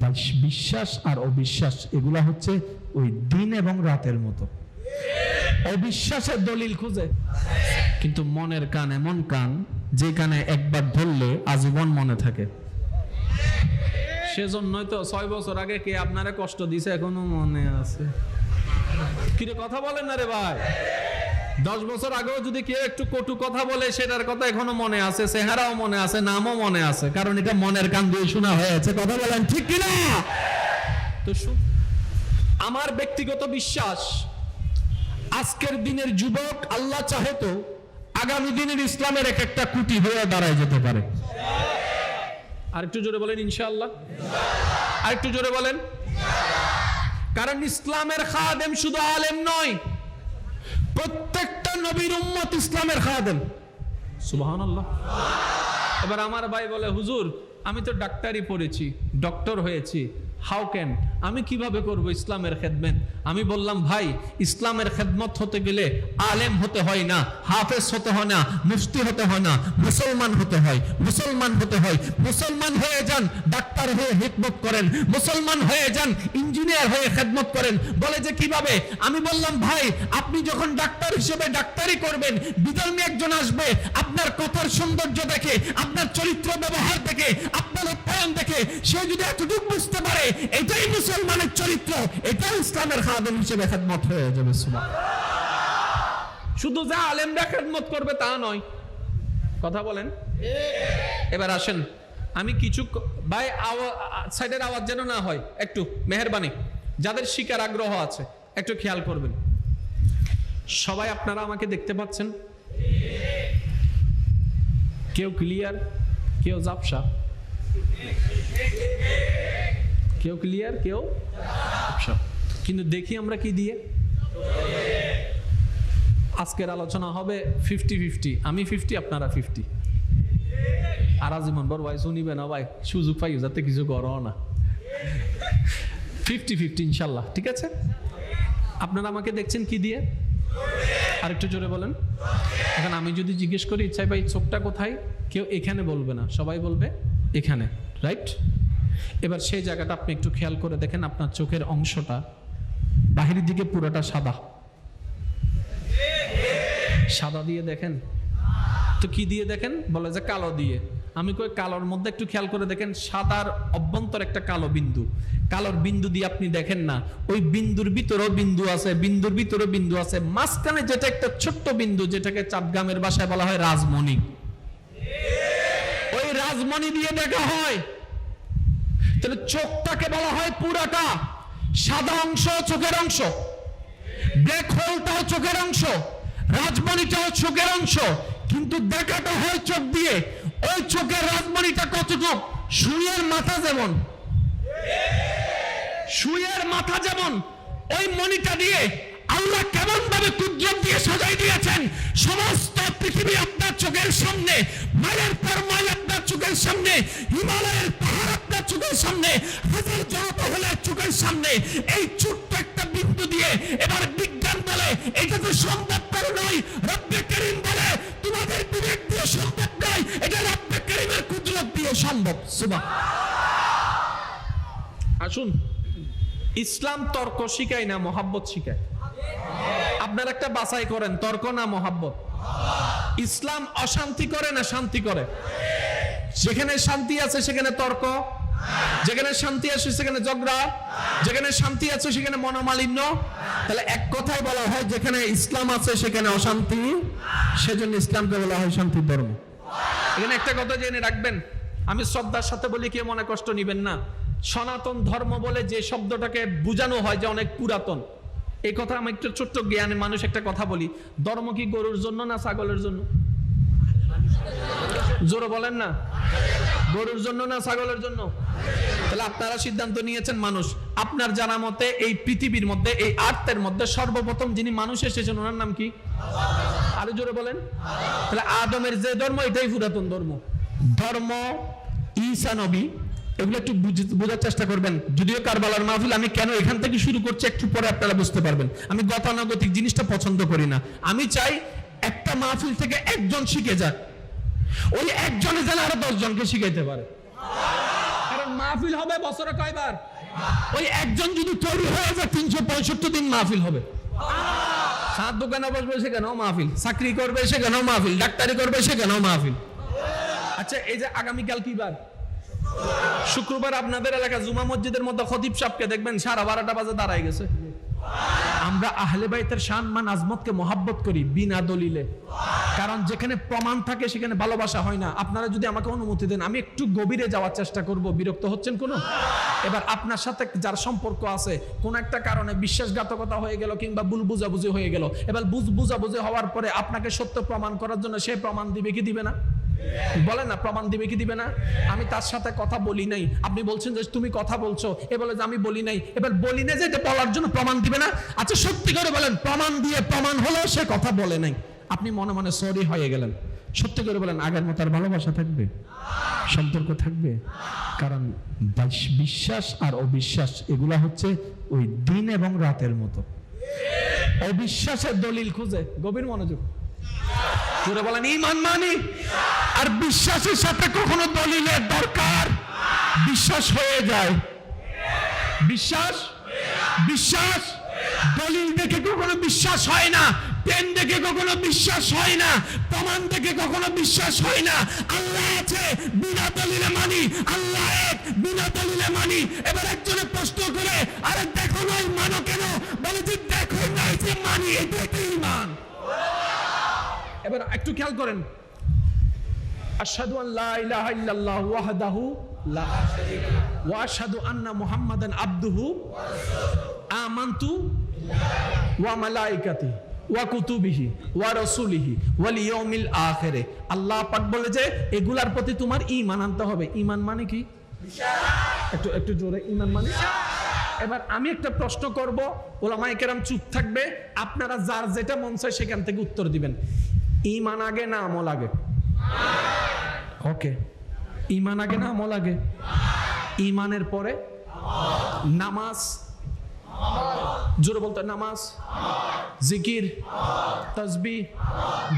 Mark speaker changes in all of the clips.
Speaker 1: বাস- বিশ্বাস আর অবিশ্বাস, এগুলা হচ্ছে ওই দিন এবং রাতের মতো। অবিশ্বাসের দলিল খুঁজে। কিন্তু মনের কান এমন কান, যে কানে একবার ধরলে আজীবন মনে থাকে। সেজন্যই তো ছয় বছর আগে কে আপনারা কষ্ট দিছে, এখনও মনে আছে। কিরে, কথা বলেন না রে ভাই। দশ বছর আগেও যদি কেউ একটু কটু কথা বলে, সেটার কথা এখনও মনে আছে, চেহারাও মনে আছে, নামও মনে আছে, কারণ এটা মনের কান দিয়ে শোনা হয়েছে। কথা বলেন, ঠিক কিনা? তো আমার ব্যক্তিগত বিশ্বাস, আজকের দিনের যুবক আল্লাহ চাহে তো আগামী দিনের ইসলামের এক একটা কুটি হয়ে দাঁড়ায় যেতে পারে। আরেকটু জোরে বলেন, ইনশাআল্লাহ। আরেকটু জোরে বলেন। কারণ ইসলামের খাদেম শুধু আলেম নয় প্রত্যেকটা নবীর উম্মত ইসলামের খাদেম। সুবহানাল্লাহ। এবার আমার ভাই বলে, হুজুর, আমি তো ডাক্তারি পড়েছি, ডক্টর হয়েছি। হাউ ক্যান আমি কীভাবে করব ইসলামের খেদমেত? আমি বললাম, ভাই, ইসলামের খেদমত হতে গেলে আলেম হতে হয় না, হাফেজ হতে হয় না, মুফতি হতে হয় না, মুসলমান হতে হয়, মুসলমান হতে হয়, মুসলমান হয়ে যান, ডাক্তার হয়ে হিকমত করেন, মুসলমান হয়ে যান, ইঞ্জিনিয়ার হয়ে খেদমত করেন। বলে যে, কীভাবে? আমি বললাম, ভাই, আপনি যখন ডাক্তার হিসেবে ডাক্তারি করবেন বিধর্মী একজন আসবে, আপনার কথার সৌন্দর্য দেখে, আপনার চরিত্র ব্যবহার দেখে, আপনার অপ্যায়ন দেখে, সে যদি এতটুকু বুঝতে পারে, এটাই মুসলমানের চরিত্র এটা ইসলামের খাদেম হিসেবে খেদমত হয়ে যাবে শুধু যা আলেমরা খেদমত করবে তা নয়। কথা বলেন। এবার আসেন। আমি কিছু ভাই সাইডের আওয়াজ যেন না হয়, একটু মেহরবানি। যাদের শিকার আগ্রহ আছে, একটু খেয়াল করবেন। সবাই আপনারা আমাকে দেখতে পাচ্ছেন? কেউ ক্লিয়ার কেউ জাপসা কেউ ক্লিয়ার কেউ? ঝাপসা। কিন্তু দেখি আমরা কি দিয়ে? আজকের আলোচনা হবে ফিফটি ফিফটি আমি ফিফটি আপনারা ফিফটি আর আজীবন বড় ভাই শুনিবে না ভাই সুযোগ পাই যাতে কিছু করো না। ফিফটি ফিফটি ইনশাল্লাহ ঠিক আছে? আপনারা আমাকে দেখছেন কি দিয়ে? আরেকটু জোরে বলেন। এখন আমি যদি জিজ্ঞেস করি ইচ্ছাই ভাই চোখটা কোথায়? কেউ এখানে বলবে না সবাই বলবে এখানে রাইট এবার সেই জায়গাটা আপনি একটু খেয়াল করে দেখেন আপনার চোখের অংশটা। বাহিরের দিকে পুরোটা সাদা। সাদা দিয়ে দেখেন। তো কি দিয়ে দেখেন? বলে যে কালো দিয়ে। আমি কই কালোর মধ্যে একটু খেয়াল করে দেখেন, সাদার অভ্যন্তর একটা কালো বিন্দু। কালোর বিন্দু দিয়ে আপনি দেখেন না, ওই বিন্দুর ভিতরেও বিন্দু আছে, বিন্দুর ভিতরেও বিন্দু আছে। মাঝখানে যেটা একটা ছোট্ট বিন্দু, যেটাকে চাঁদগামের বাসায় বলা হয় রাজমণি। ওই রাজমণি দিয়ে দেখা হয়। তাহলে চোখটাকে বলা হয় পুরাটা। সাদা অংশ চোখের অংশ। ব্ল্যাক হোলটাও চোখের অংশ। রাজমণিটাও চোখের অংশ। কিন্তু দেখাটা হয় চোখ দিয়ে। ওই চোখের রাজমণিটা কতটুক? সুইয়ের মাথা যেমন। সুইয়ের মাথা যেমন। ওই মণিটা দিয়ে আল্লাহ কেমন ভাবে কুদরত দিয়ে সাজাই দিয়েছেন। সমস্ত পৃথিবী আপনার চোখের সামনে মাইলের পর মাইল আপনার চোখের সামনে, হিমালয়ের পাহাড় আপনার চোখের সামনে হাজার জনবহুলের চোখের সামনে। এই ছোট্ট একটা বিন্দু দিয়ে এবার বিজ্ঞান বলে, এটা তো সম্ভবপর নয় রব্বে করিম বলে, তোমাদের বিবেক দিয়ে সম্ভব নয়। এটা রব্বে করিমের কুদরত দিয়ে সম্ভব। সুবাহ আসুন। ইসলাম তর্ক শিখায় না, মহাব্বত শিখায়? আপনার একটা বাছাই করেন, তর্ক না মহাব্বত? ইসলাম অশান্তি করে না শান্তি করে? যেখানে শান্তি আছে, সেখানে তর্ক। যেখানে শান্তি আছে সেখানে ঝগড়া, যেখানে শান্তি আছে সেখানে মনোমালিন্য। তাহলে এক কথায় বলা হয়, যেখানে ইসলাম আছে সেখানে অশান্তি। সেজন্য ইসলামকে বলা হয় শান্তির ধর্ম। এখানে একটা কথা জেনে রাখবেন, আমি শ্রদ্ধার সাথে বলি, কেউ মনে কষ্ট নিবেন না। সনাতন ধর্ম বলে যে শব্দটাকে বোঝানো হয় যে অনেক পুরাতন। এই কথা আমি একটু ছোট্ট জ্ঞানে মানুষ একটা কথা বলি, ধর্ম কি গরুর জন্য না ছাগলের জন্য? জোরে বলেন না। গরুর জন্য না ছাগলের জন্য? তাহলে আপনারা সিদ্ধান্ত নিয়েছেন মানুষ। আপনার জানা মতে এই পৃথিবীর মধ্যে, এই আর্থের মধ্যে সর্বপ্রথম যিনি মানুষ এসেছেন, ওনার নাম কি? আরও জোরে বলেন। তাহলে আদমের যে ধর্ম, এটাই পুরাতন ধর্ম। ধর্ম ঈসা নবী, এগুলো একটু বুঝ- বোঝার চেষ্টা করবেন। যদিও কারবালার মাহফিল, আমি কেন এখান থেকে শুরু করছি একটু পরে আপনারা বুঝতে পারবেন। আমি গতানুগতিক জিনিসটা পছন্দ করি না। আমি চাই একটা মাহফিল থেকে একজন শিখে যাক। ওই একজনে যেন আরও দশ জনকে শিখাইতে পারে। কারণ মাহফিল হবে বছরে কয়বার? ওই একজন যদি তৈরি হয়ে যায়, তিনশো পঁয়ষট্টি দিন মাহফিল হবে। সাত দোকানে বসবে সেখানেও মাহফিল? চাকরি করবে সেখানেও মাহফিল? ডাক্তারি করবে সেখানেও মাহফিল? আচ্ছা এই যে আগামীকাল কি বার? শুক্রবার আপনাদের এলাকা জুমা মসজিদের মধ্যে খতিব সাহেবকে দেখবেন সারা বারোটা বাজে দাঁড়ায় গেছে। আমরা আহলে বাইতের সম্মান আজমতকে মহাব্বত করি, বিনা দলিলে। কারণ যেখানে প্রমাণ থাকে, সেখানে ভালোবাসা হয় না। আপনারা যদি আমাকে অনুমতি দেন, আমি একটু গভীরে যাওয়ার চেষ্টা করব। বিরক্ত হচ্ছেন কোনো? এবার আপনার সাথে যার সম্পর্ক আছে, কোন একটা কারণে বিশ্বাসঘাতকতা হয়ে গেল কিংবা ভুল বুঝাবুঝি হয়ে গেল। এবার বুঝ বুঝাবুঝি হওয়ার পরে আপনাকে সত্য প্রমাণ করার জন্য সে প্রমাণ দিবে কি দিবে না? বলে না, প্রমাণ দিবে কি দিবে না? আমি তার সাথে কথা বলি নাই। আপনি বলছেন যে তুমি কথা বলছো। এ বলে যে আমি বলি নাই। এবার বলি না যে এটা বলার জন্য প্রমাণ দিবে না? আচ্ছা সত্যি করে বলেন, প্রমাণ দিয়ে প্রমাণ হলো সে কথা বলে নাই। আপনি মনে মনে সরি হয়ে গেলেন। সত্যি করে বলেন, আগের মতো আর ভালোবাসা থাকবে? সম্পর্ক থাকবে? কারণ বাস- বিশ্বাস আর অবিশ্বাস, এগুলা হচ্ছে ওই দিন এবং রাতের মতো। অবিশ্বাসের দলিল খুঁজে, গভীর মনোযোগ। জোরে বলেন, ইমান মানি? আর বিশ্বাসের সাথে কখনো দলিলের দরকার? বিশ্বাস হয়ে যায়। বিশ্বাস? বিশ্বাস? দলিল দেখে কখনো বিশ্বাস হয় না পেন দেখে কখনো বিশ্বাস হয় না, প্রমাণ দেখে কখনো বিশ্বাস হয় না। আল্লাহ আছে, বিনা দলিলে মানি। আল্লাহ এক, বিনা দলিলে মানি। এবার একজনে প্রশ্ন করে একটু খেয়াল করেন। আশহাদু আন লা ইলাহা ওয়াহদাহু লা ওয়া আশহাদু আন্না মুহাম্মাদান আবদুহু আমানতু ওয়া ওয়া কুতুবিহি ওয়া রাসূলিহি ওয়াল ইয়াউমিল আল্লাহ পাক বলে যে, এগুলার প্রতি তোমার ঈমান আনতে হবে। ঈমান মানে কি? একটু একটু জোরে, ঈমান মানে? এবার আমি একটা প্রশ্ন করব, ওলামায়ে কেরাম চুপ থাকবে, আপনারা যার যেটা মন চায় সেখান থেকে উত্তর দিবেন। ঈমান আগে না আমল আগে? ওকে ঈমান আগে না আমল আগে? ঈমানের পরে নামাজ? জোরে বলতে, নামাজ? জিকির? তসবি?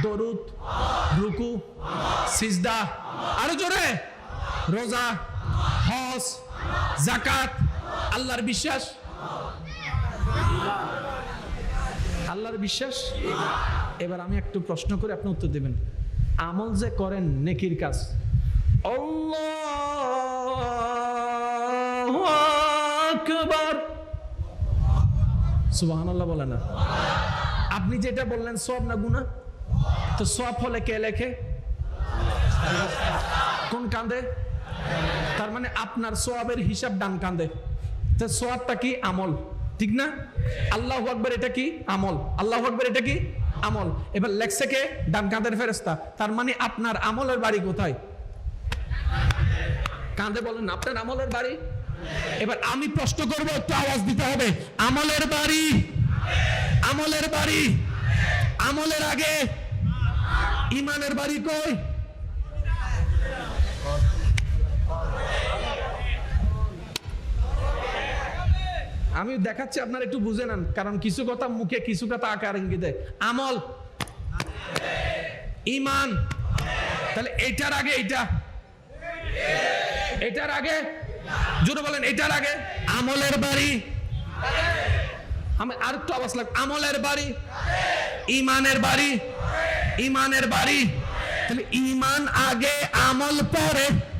Speaker 1: দরুদ? রুকু? সিজদা? আরও জোরে! রোজা? হজ? জাকাত আল্লাহর বিশ্বাস? আল্লাহর বিশ্বাস? এবার আমি একটু প্রশ্ন করে আপনি উত্তর দেবেন। আমল যে করেন নেকির কাজ। আল্লাহু আকবার। সুবহানাল্লাহ বলে না। আপনি যেটা বললেন সব না গুনাহ? তো সব হলে কে লেখে? কোন কান্দে? তার মানে আপনার সোয়াবের হিসাব ডান কান্দে। তো সোয়াবটা কি? আমল। ঠিক না? আল্লাহ আকবর এটা কি? আমল। আল্লাহ আকবর এটা কি? আমল। এবার লেখছে কে? ডান কাঁধের ফেরস্তা তার মানে আপনার আমলের বাড়ি কোথায়? কাঁধে বলেন, আপনার আমলের বাড়ি? এবার আমি প্রশ্ন করব, একটু আওয়াজ দিতে হবে। আমলের বাড়ি? আমলের বাড়ি? আমলের আগে? ইমানের বাড়ি কই? আমি দেখাচ্ছি, আপনারা একটু বুঝে নেন, কারণ কিছু কথা মুখে, কিছু কথা আকার ইঙ্গিতে। আমল। ইমান। তাহলে এটার আগে এটা এটার আগে? জোরে বলেন, এটার আগে? আমলের বাড়ি। আমি আর একটু আওয়াজ লাগ আমলের বাড়ি। ইমানের বাড়ি। ইমানের বাড়ি। তাহলে ইমান আগে, আমল পরে।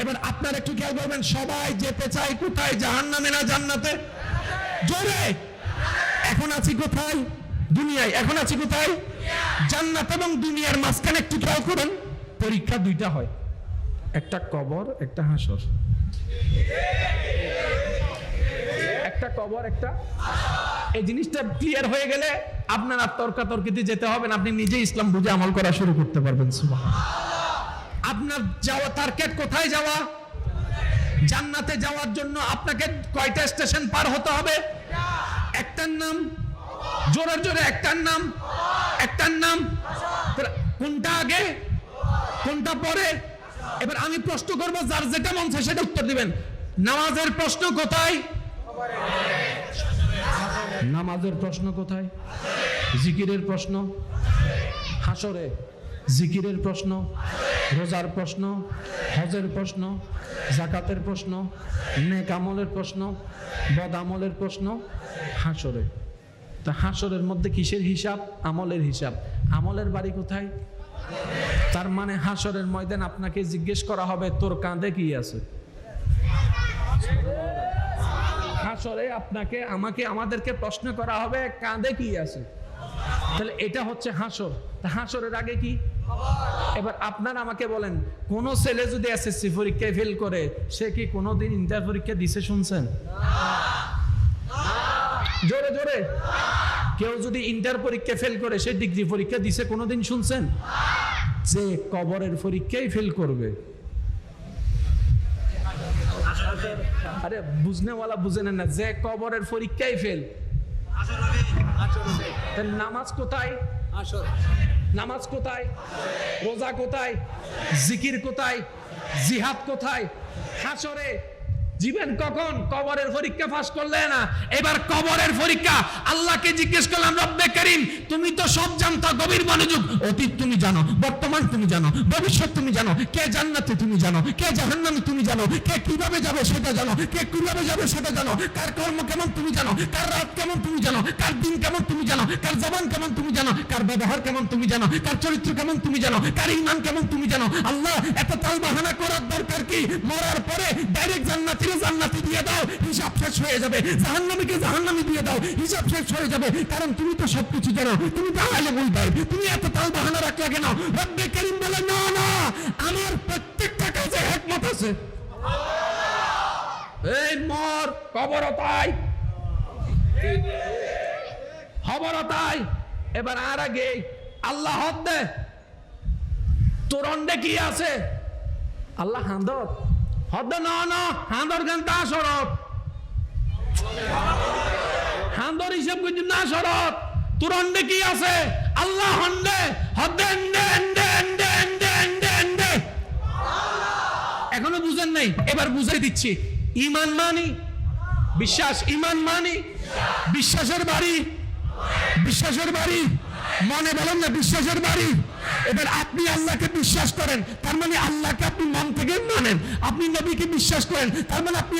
Speaker 1: এবার আপনার একটু খেয়াল করবেন, সবাই যেতে চায় কোথায়? জাহান নামে না জান্নাতে? জোরে! এখন আছি কোথায়? দুনিয়ায়। এখন আছি কোথায়? জান্নাত এবং দুনিয়ার মাঝখানে একটু খেয়াল করুন, পরীক্ষা দুইটা হয়। একটা কবর, একটা হাসর। একটা কবর, একটা এই জিনিসটা ক্লিয়ার হয়ে গেলে আপনার আর তর্কাতর্কিতে যেতে হবে না। আপনি নিজে ইসলাম বুঝে আমল করা শুরু করতে পারবেন সুবাহ আপনার যাওয়া টার্গেট কোথায় যাওয়া? জান্নাতে যাওয়ার জন্য আপনাকে কয়টা স্টেশন পার হতে হবে? একটার নাম জোরে জোরে একটার নাম একটার নাম। কোনটা আগে, কোনটা পরে? এবার আমি প্রশ্ন করব, যার যেটা মন চায় সেটা উত্তর দিবেন। নামাজের প্রশ্ন কোথায়? নামাজের প্রশ্ন কোথায়? জিকিরের প্রশ্ন? হাসরে জিকিরের প্রশ্ন? রোজার প্রশ্ন, হজের প্রশ্ন, জাকাতের প্রশ্ন, নেক আমলের প্রশ্ন, বদ আমলের প্রশ্ন হাসরে তা হাসরের মধ্যে কিসের হিসাব? আমলের হিসাব। আমলের বাড়ি কোথায়? তার মানে হাসরের ময়দান আপনাকে জিজ্ঞেস করা হবে, তোর কাঁধে কি আছে? হাসরে আপনাকে, আমাকে, আমাদেরকে প্রশ্ন করা হবে, কাঁধে কি আছে? তাহলে এটা হচ্ছে হাসর। তা হাসরের আগে কি? এবার আপনারা আমাকে বলেন, কোন ছেলে যদি এসএসসি পরীক্ষায় ফেল করে, সে কি কোনোদিন ইন্টার পরীক্ষা দিছে শুনছেন? জোরে জোরে। কেউ যদি ইন্টার পরীক্ষা ফেল করে, সে ডিগ্রি পরীক্ষা দিছে কোনোদিন শুনছেন? যে কবরের পরীক্ষায় ফেল করবে। আরে, বুঝনেওয়ালা বুঝে না, যে কবরের পরীক্ষাই ফেল নামাজ কোথায়? নামাজ কোথায়? রোজা কোথায়? জিকির কোথায়? জিহাদ কোথায়? হাসরে জীবন কখন কবরের পরীক্ষা পাস করলে না এবার কবরের পরীক্ষা আল্লাহকে জিজ্ঞেস করলাম রব্বে করিম তুমি তো সব জানতো গভীর মনোযোগ অতীত তুমি জানো বর্তমান তুমি জানো ভবিষ্যৎ তুমি জানো কে জান্নাতে তুমি জানো কে জাহান্নামে তুমি জানো কে কীভাবে যাবে সেটা জানো কে কীভাবে যাবে সেটা জানো কার কর্ম কেমন তুমি জানো কার রাত কেমন তুমি জানো কার দিন কেমন তুমি জানো কার জবান কেমন তুমি জানো কার ব্যবহার কেমন তুমি জানো কার চরিত্র কেমন তুমি জানো কার ইমান কেমন তুমি জানো আল্লাহ এত তাল বাহানা করার দরকার কি মরার পরে ডাইরেক্ট জান্নাতিরে জান্নাতি দিয়ে দাও, হিসাব শেষ হয়ে যাবে। জাহান্নামীকে জাহান্নামী দিয়ে দাও, হিসাব শেষ হয়ে যাবে। কারণ তুমি তো সবকিছু জানো, তুমি তো আলে বলবে তুমি এত তাল বাহানা রাখলে কেন? রব্বে করিম বলে, না না, আমার প্রত্যেকটা কাজে একমত আছে। এই মর কবর তাই। খবর তাই। এবার আর আগে আল্লাহ হদ দে। অন্ডে কি আছে? আল্লাহ হাঁদর হদ ন ন হাঁদর গান তা সরত হাঁদর হিসাব কিন্তু না সরত তোর অন্ডে কি আছে? আল্লাহ হন্ডে, হদ্দে, এন্ডে এন্ডে এন্ডে এন্ডে এন্ডে এন্ডে। এখনও বুঝেন নাই? এবার বুঝাই দিচ্ছি। ইমান মানি? বিশ্বাস? ইমান মানি? বিশ্বাসের বাড়ি? বিশ্বাসের বাড়ি? মনে বলেন না, বিশ্বাসের বাড়ি? এবার আপনি আল্লাহকে বিশ্বাস করেন, তার মানে আল্লাহকে আপনি মন থেকে মানেন। আপনি নবীকে বিশ্বাস করেন, তার মানে আপনি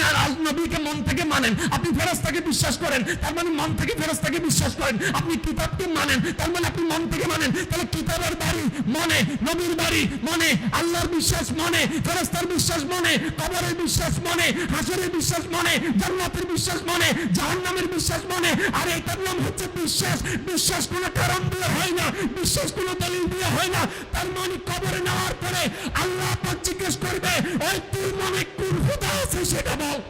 Speaker 1: নবীকে মন থেকে মানেন। আপনি ফেরস্তাকে বিশ্বাস করেন, তার মানে মন থেকে ফেরস্তাকে বিশ্বাস করেন। আপনি কিতাবকে মানেন, তার মানে আপনি মন থেকে মানেন। তাহলে কিতাবের বাড়ি মনে, নবীর বাড়ি মনে, আল্লাহর বিশ্বাস মনে ফেরস্তার বিশ্বাস মনে, কবরের বিশ্বাস মনে, হাসরের বিশ্বাস মনে, জান্নাতের বিশ্বাস মনে, জাহান্নামের বিশ্বাস মনে। আর এটার নাম হচ্ছে বিশ্বাস। বিশ্বাস কোনো কারণ দিয়ে হয় না। বিশ্বাস কোনো দলিল দিয়ে হয় না, তার মানে কবরে নেওয়ার পরে আল্লাহ জিজ্ঞেস করবে, ওই তোর মনে কোন হুদা আছে সেটা বল।